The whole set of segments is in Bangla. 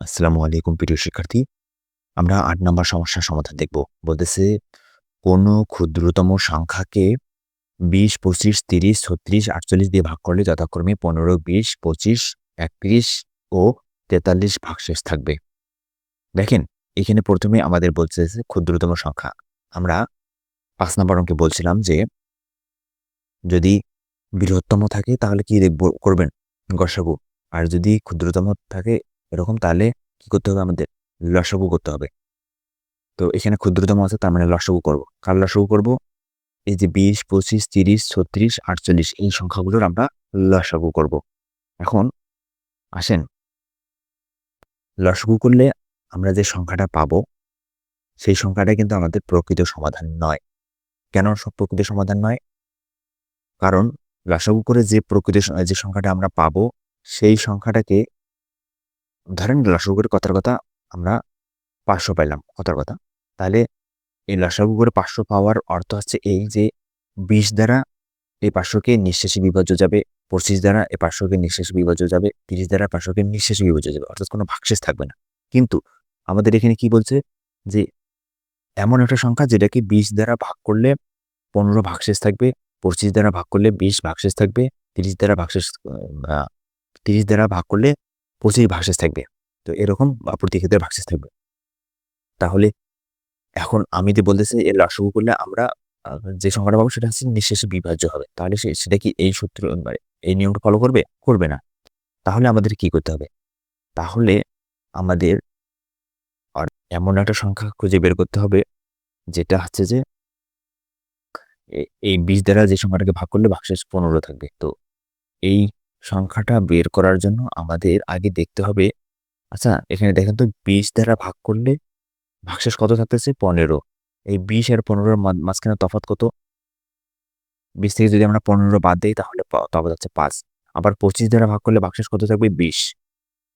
আসসালামু আলাইকুম প্রিয় শিক্ষার্থী। আমরা আট নম্বর সমস্যার সমাধান দেখব। বলতেছে, কোনো ক্ষুদ্রতম সংখ্যাকে বিশ, পঁচিশ, তিরিশ, ছত্রিশ, আটচল্লিশ দিয়ে ভাগ করলে যথাক্রমে পনেরো, বিশ, পঁচিশ, একত্রিশ ও তেতাল্লিশ ভাগশেষ থাকবে। দেখেন, এখানে প্রথমে আমাদের বলছে ক্ষুদ্রতম সংখ্যা। আমরা পাঁচ নম্বর অঙ্কে বলছিলাম যে, যদি বৃহত্তম থাকে তাহলে কি দেখব, করবেন গসাগু। আর যদি ক্ষুদ্রতম থাকে এরকম, তাহলে কি করতে হবে? আমাদের লসাগু করতে হবে। তো এখানে ক্ষুদ্রতম আছে, তার মানে লসাগু করব। কার লসাগু করব? এই যে বিশ, পঁচিশ, তিরিশ, ছত্রিশ, আটচল্লিশ, এই সংখ্যাগুলোর আমরা লসাগু করব। এখন আসেন, লসাগু করলে আমরা যে সংখ্যাটা পাবো, সেই সংখ্যাটা কিন্তু আমাদের প্রকৃত সমাধান নয়। কেন সব প্রকৃত সমাধান নয়? কারণ লসাগু করে যে প্রকৃত যে সংখ্যাটা আমরা পাবো, সেই সংখ্যাটাকে ধরেন লসাগু কথার কথা আমরা পাঁচশো পাইলাম কথার কথা, তাহলে এই লসাগু করে পাঁচশো পাওয়ার অর্থ হচ্ছে এই যে বিশ দ্বারা এই পাঁচশোকে নিঃশেষে বিভাজ্য যাবে, পঁচিশ দ্বারা এই পাঁচশোকে নিঃশেষে বিভাজ্য যাবে, তিরিশ দ্বারা পাঁচশোকে নিঃশেষে বিভাজ্য যাবে, অর্থাৎ কোনো ভাগশেষ থাকবে না। কিন্তু আমাদের এখানে কি বলছে যে এমন একটা সংখ্যা যেটাকে বিশ দ্বারা ভাগ করলে পনেরো ভাগশেষ থাকবে, পঁচিশ দ্বারা ভাগ করলে বিশ ভাগশেষ থাকবে, তিরিশ দ্বারা ভাগশেষ তিরিশ দ্বারা ভাগ করলে পঁচিশ ভাগশেষ থাকবে। তো এরকম প্রতি ক্ষেত্রে ভাগশেষ থাকবে। তাহলে এখন আমি যে বলতেছি এর লসাগু করলে আমরা যে সংখ্যাটা পাবো সেটা হচ্ছে নিঃশেষে বিভাজ্য হবে। তাহলে সেটা কি এই সূত্র মানে এই নিয়মটা ফলো করবে? করবে না। তাহলে আমাদের কি করতে হবে? তাহলে আমাদের আর এমন একটা সংখ্যা খুঁজে বের করতে হবে, যেটা হচ্ছে যে এই বিশ দ্বারা যে সংখ্যাটাকে ভাগ করলে ভাগশেষ পনেরো থাকবে। তো এই সংখ্যাটা বের করার জন্য আমাদের আগে দেখতে হবে। আচ্ছা এখানে দেখেন তো বিশ দ্বারা ভাগ করলে ভাগশেষ কত থাকতেছে? পনেরো। এই বিশ আর পনেরোর মাঝখানে তফাৎ কত? বিশ থেকে যদি আমরা পনেরো বাদ দিই তাহলে তফাৎ হচ্ছে পাঁচ। আবার পঁচিশ দ্বারা ভাগ করলে ভাগশেষ কত থাকবে? বিশ।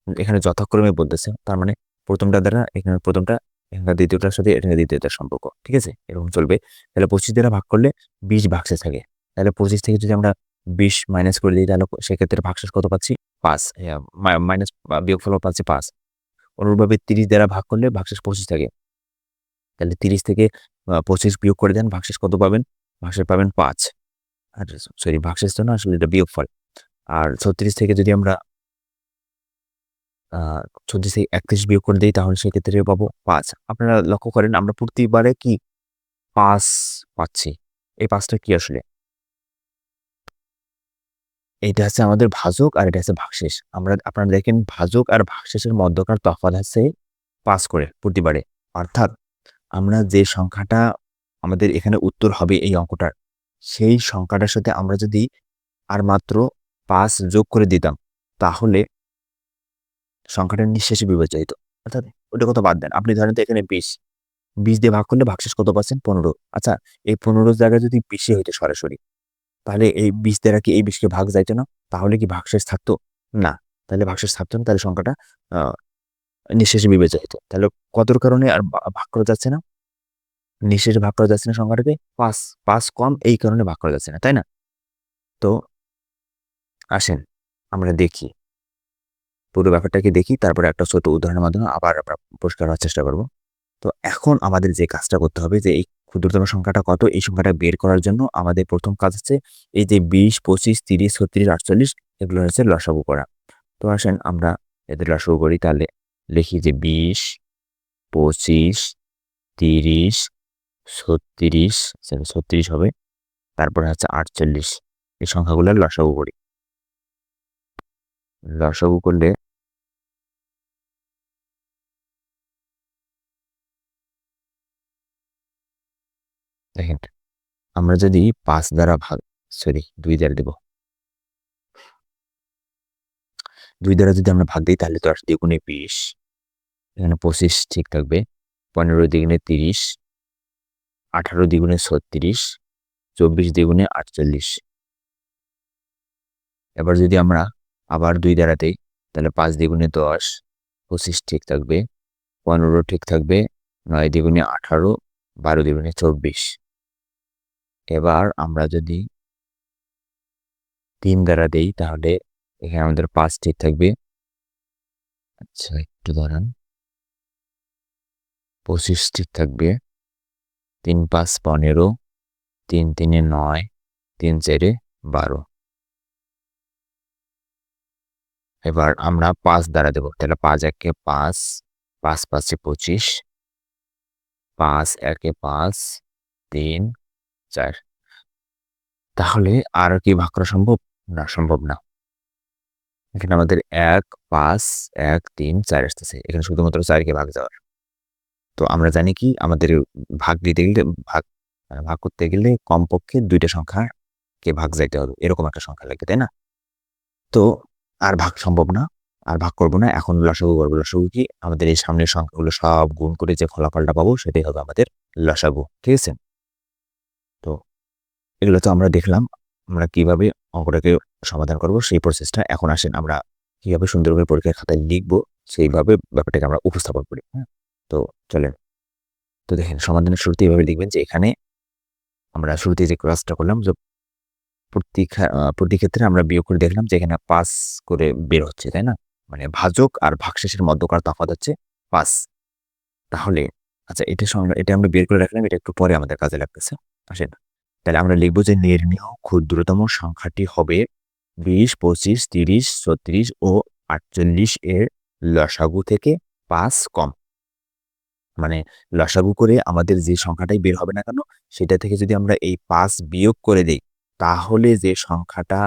এখানে যথাক্রমে বলতেছে, তার মানে প্রথমটা দ্বারা এখানে প্রথমটা এখানকার দ্বিতীয়টার সাথে, এখানে দ্বিতীয়টার সম্পর্ক। ঠিক আছে? এরকম চলবে। তাহলে পঁচিশ দ্বারা ভাগ করলে বিশ ভাগশেষ থাকে। তাহলে পঁচিশ থেকে যদি আমরা বিশ মাইনাস করে দিই তাহলে সেক্ষেত্রে ভাগশেষ কত পাচ্ছি? পাঁচ। মাইনাস বিয়োগফল পাচ্ছি পাঁচ। অনুরূপভাবে তিরিশ দ্বারা ভাগ করলে ভাগশেষ পঁচিশ থাকে। তাহলে তিরিশ থেকে পঁচিশ বিয়োগ করে দেন, ভাগশেষ কত পাবেন? ভাগশেষ পাবেন পাঁচ। আর, সরি, ভাগশেষ তো না, আসলে এটা বিয়োগফল। আর ছত্রিশ থেকে যদি আমরা ছত্রিশ থেকে একত্রিশ বিয়োগ করে দিই, তাহলে সেক্ষেত্রে পাবো পাঁচ। আপনারা লক্ষ্য করেন, আমরা প্রতিবারে কি? পাঁচ পাচ্ছি। এই পাঁচটা কি আসলে? এটা হচ্ছে আমাদের ভাজক আর এটা হচ্ছে ভাগশেষ। আমরা, আপনারা দেখেন ভাজক আর ভাগশেষের মধ্যকার তফাৎ হচ্ছে পাঁচ করে প্রতিবারে। অর্থাৎ আমরা যে সংখ্যাটা আমাদের এখানে উত্তর হবে এই অঙ্কটার, সেই সংখ্যাটার সাথে আমরা যদি আর মাত্র পাঁচ যোগ করে দিতাম, তাহলে সংখ্যাটা নিঃশেষে বিবেচিত অর্থাৎ ওটা কত বাদ দেন? আপনি ধরেন তো এখানে বিশ। বিশ দিয়ে ভাগ করলে ভাগশেষ কত পাচ্ছেন? পনেরো। আচ্ছা এই পনেরো জায়গায় যদি বিশে হইতো সরাসরি তাহলে এই বিশ দ্বারা কি এই বিশকে ভাগ যাইতো না? তাহলে কি ভাগশেষ থাকতো? না। তাহলে ভাগশেষ থাকতো না, তাহলে সংখ্যাটা নিঃশেষে বিবেচিত হতো তাহলে কতর কারণে আর ভাগ করা যাচ্ছে না? নিঃশেষে ভাগ করা যাচ্ছে না সংখ্যাটাকে? পাঁচ। পাঁচ কম এই কারণে ভাগ করা যাচ্ছে না, তাই না? তো আসেন, আমরা দেখি। পুরো ব্যাপারটাকে দেখি? তারপরে একটা ছোট উদাহরণের মাধ্যমে আবার আমরা পরিষ্কার হওয়ার চেষ্টা করব। তো এখন আমাদের যে কাজটা করতে হবে যে এই ক্ষুদ্রতম সংখ্যাটা কত? এই সংখ্যাটা বের করার জন্য আমাদের প্রথম কাজ হচ্ছে এই যে বিশ, পঁচিশ, তিরিশ, ছত্রিশ, আটচল্লিশ এগুলো হচ্ছে লসাগু করা। তো আসেন আমরা এদের লসাগু করি তাহলে লিখি যে বিশ, পঁচিশ, তিরিশ, ছত্রিশ ছত্রিশ হবে, তারপরে হচ্ছে আটচল্লিশ। এই সংখ্যাগুলোর লসাগু করি। লসাগু করলে দেখেন, আমরা যদি পাঁচ দ্বারা ভাগ, সরি, দুই দ্বারা দেব। দুই দ্বারা যদি আমরা ভাগ দিই, তাহলে তো আর দ্বিগুণে বিশ। এখানে পঁচিশ ঠিক থাকবে। পনেরো দ্বিগুণে তিরিশ, আঠারো দ্বিগুণে ছত্রিশ, চব্বিশ দ্বিগুণে আটচল্লিশ। এবার যদি আমরা আবার দুই দ্বারা দিই, তাহলে পাঁচ দ্বিগুণে দশ, পঁচিশ ঠিক থাকবে। পনেরো ঠিক থাকবে, নয় দ্বিগুণে আঠারো, বারো দ্বিগুণে চব্বিশ। এবার আমরা যদি তিন দ্বারা দেই, তাহলে এখানে আমাদের পাঁচ ঠিক থাকবে। আচ্ছা একটু ধরেন পঁচিশ ঠিক থাকবে। তিন পাঁচ পনেরো, তিন তিনে নয়, তিন চারে বারো। এবার আমরা পাঁচ দ্বারা দেবো, তাহলে পাঁচ একে পাঁচ পাঁচ পাঁচে পঁচিশ, পাঁচ একে পাঁচ, তিন চার। তাহলে আর কি ভাগ করা সম্ভব? না সম্ভব না। এখানে আমাদের এক, পাঁচ, এক, তিন, চার আসতেছে। এখানে শুধুমাত্র চারকে ভাগ যাওয়ার। তো আমরা জানি কি, আমাদের ভাগ দিতে গেলে, ভাগ মানে ভাগ করতে গেলে কমপক্ষে দুইটা সংখ্যাকে ভাগ যাইতে হবে। এরকম একটা সংখ্যা লাগবে তাই না? তো আর ভাগ সম্ভব না, আর ভাগ করব না। এখন লসাগু করব। লসাগু কি? আমাদের এই সামনের সংখ্যাগুলো সব গুণ করে যে ফলাফলটা পাবো, সেটাই হবে আমাদের লসাগু। ঠিক আছে? তো এগুলো তো আমরা দেখলাম। আমরা কীভাবে অঙ্কটাকে সমাধান করব, সেই প্রসেসটা এখন আসেন। আমরা কীভাবে সুন্দরভাবে পরীক্ষার খাতায় লিখব, সেইভাবে ব্যাপারটাকে আমরা উপস্থাপন করি হ্যাঁ? তো চলেন। তো দেখেন, সমাধানের শুরুতে এইভাবে লিখবেন যে এখানে আমরা শুরুতে যে ক্লাসটা করলাম, যে প্রতি প্রতি ক্ষেত্রে আমরা বিয়োগ করে দেখলাম যে এখানে পাস করে বের হচ্ছে, তাই না? মানে ভাজক আর ভাগশেষের মধ্যকার তফাৎ হচ্ছে পাস তাহলে আচ্ছা এটা এটা আমরা বের করে রাখলাম, এটা একটু পরে আমাদের কাজে লাগতেছে। আসেন। তাহলে আমরা লিখব যে নির্ণীয় ক্ষুদ্রতম সংখ্যাটি হবে বিশ, পঁচিশ, তিরিশ, ছত্রিশ ও আটচল্লিশ এর লসাগু থেকে পাঁচ কম। মানে লসাগু করে আমাদের যে সংখ্যাটাই বের হবে না কেন, সেটা থেকে যদি আমরা এই পাঁচ বিয়োগ করে দিই, তাহলে যে সংখ্যাটা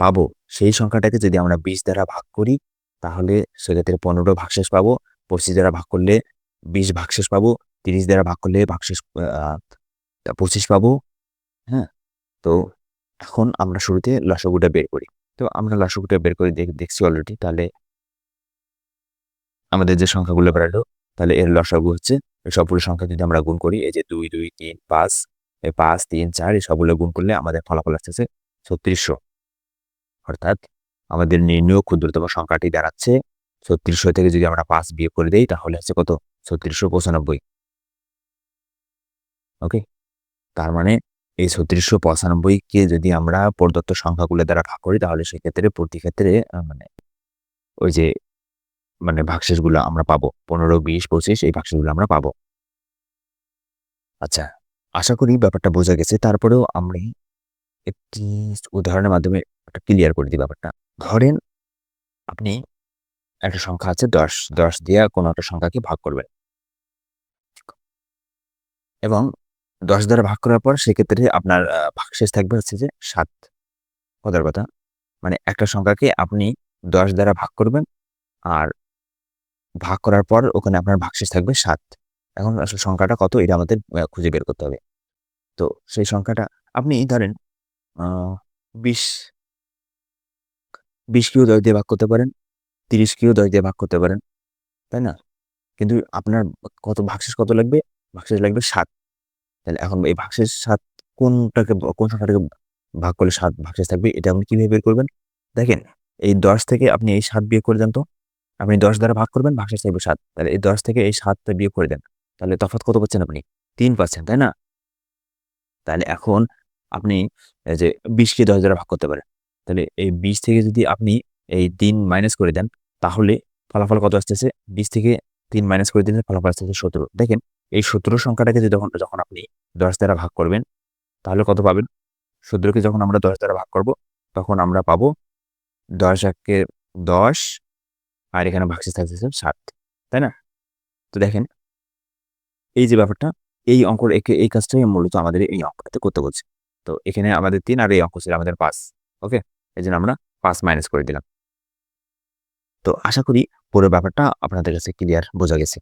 পাবো, সেই সংখ্যাটাকে যদি আমরা বিশ দ্বারা ভাগ করি, তাহলে সেক্ষেত্রে পনেরো ভাগশেষ পাবো, পঁচিশ দ্বারা ভাগ করলে বিশ ভাগশেষ পাবো, তিরিশ দ্বারা ভাগ করলে ভাগশেষ পঁচিশ পাবো। হ্যাঁ তো এখন আমরা শুরুতে লসাগুটা বের করি। তো আমরা লসাগুটা বের করে দেখছি অলরেডি তাহলে আমাদের যে সংখ্যাগুলো বেরালো তাহলে এর লসাগু হচ্ছে সবগুলো সংখ্যা যদি আমরা গুণ করি, এই যে দুই দুই, তিন, পাঁচ পাঁচ, তিন, চার, এই সবগুলো গুণ করলে আমাদের ফলাফল আসতেছে ছত্রিশশো। অর্থাৎ আমাদের নির্ণয় ক্ষুদ্রতম সংখ্যাটি দাঁড়াচ্ছে ছত্রিশশো থেকে যদি আমরা পাঁচ বিয়ে করে দিই, তাহলে হচ্ছে কত? ছত্রিশশো পঁচানব্বই। ওকে? তার মানে এই ছত্রিশশো পঁচানব্বইকে যদি আমরা প্রদত্ত সংখ্যাগুলো দ্বারা ভাগ করি, তাহলে সেক্ষেত্রে প্রতি ক্ষেত্রে মানে ওই যে মানে ভাগশেষগুলো আমরা পাবো। পনেরো, বিশ, পঁচিশ, এই ভাগশেষগুলো আমরা পাবো। আচ্ছা আশা করি ব্যাপারটা বোঝা গেছে। তারপরেও আমি একটি উদাহরণের মাধ্যমে একটা ক্লিয়ার করে দিই ব্যাপারটা। ধরেন আপনি একটা সংখ্যা আছে দশ দশ দিয়ে কোনো একটা সংখ্যাকে ভাগ করবেন। এবং দশ দ্বারা ভাগ করার পর সেক্ষেত্রে আপনার ভাগশেষ থাকবে হচ্ছে যে সাত কথার কথা। মানে একটা সংখ্যাকে আপনি দশ দ্বারা ভাগ করবেন আর ভাগ করার পর ওখানে আপনার ভাগশেষ থাকবে সাত। এখন আসলে সংখ্যাটা কত এটা আমাদের খুঁজে বের করতে হবে। তো সেই সংখ্যাটা আপনি ধরেন বিশ বিশ কিও দশ দিয়ে ভাগ করতে পারেন, তিরিশ কিও দশ দিয়ে ভাগ করতে পারেন, তাই না? কিন্তু আপনার কত ভাগশেষ কত লাগবে? ভাগশেষ লাগবে সাত। তাহলে এখন এই ভাগশেষ সাত কোনটাকে কোন সংখ্যাটাকে ভাগ করলে সাত ভাগশেষ থাকবে, এটা আপনি কীভাবে বের করবেন? দেখেন, এই দশ থেকে আপনি এই সাত বিয়ে করে দেন তো, আপনি দশ দ্বারা ভাগ করবেন, ভাগশেষ থাকবে সাত। তাহলে এই দশ থেকে এই সাতটা বিয়ে করে দেন, তাহলে তফাৎ কত পাচ্ছেন আপনি? তিন পাচ্ছেন, তাই না? তাহলে এখন আপনি যে বিশকে দশ দ্বারা ভাগ করতে পারেন, তাহলে এই বিশ থেকে যদি আপনি এই তিন মাইনাস করে দেন, তাহলে ফলাফল কত আসতেছে? বিশ থেকে তিন মাইনাস করে দিলে ফলাফল আসতেছে সতেরো। দেখেন এই সতেরো সংখ্যাটাকে যখন যখন আপনি দশ দ্বারা ভাগ করবেন, তাহলে কত পাবেন? সতেরোকে যখন আমরা দশ দ্বারা ভাগ করব, তখন আমরা পাবো দশ একে দশ, আর এখানে ভাগশেষ থাকতেছে সাত, তাই না? তো দেখেন, এই যে ব্যাপারটা, এই অঙ্ক এই কাজটাই মূলত আমাদের এই অঙ্কটাতে করতে বলছে তো এখানে আমাদের তিন আর এই অঙ্ক ছিল আমাদের পাঁচ, ওকে? এই জন্য আমরা পাঁচ মাইনাস করে দিলাম। তো আশা করি পুরো ব্যাপারটা আপনাদের কাছে ক্লিয়ার বোঝা গেছে।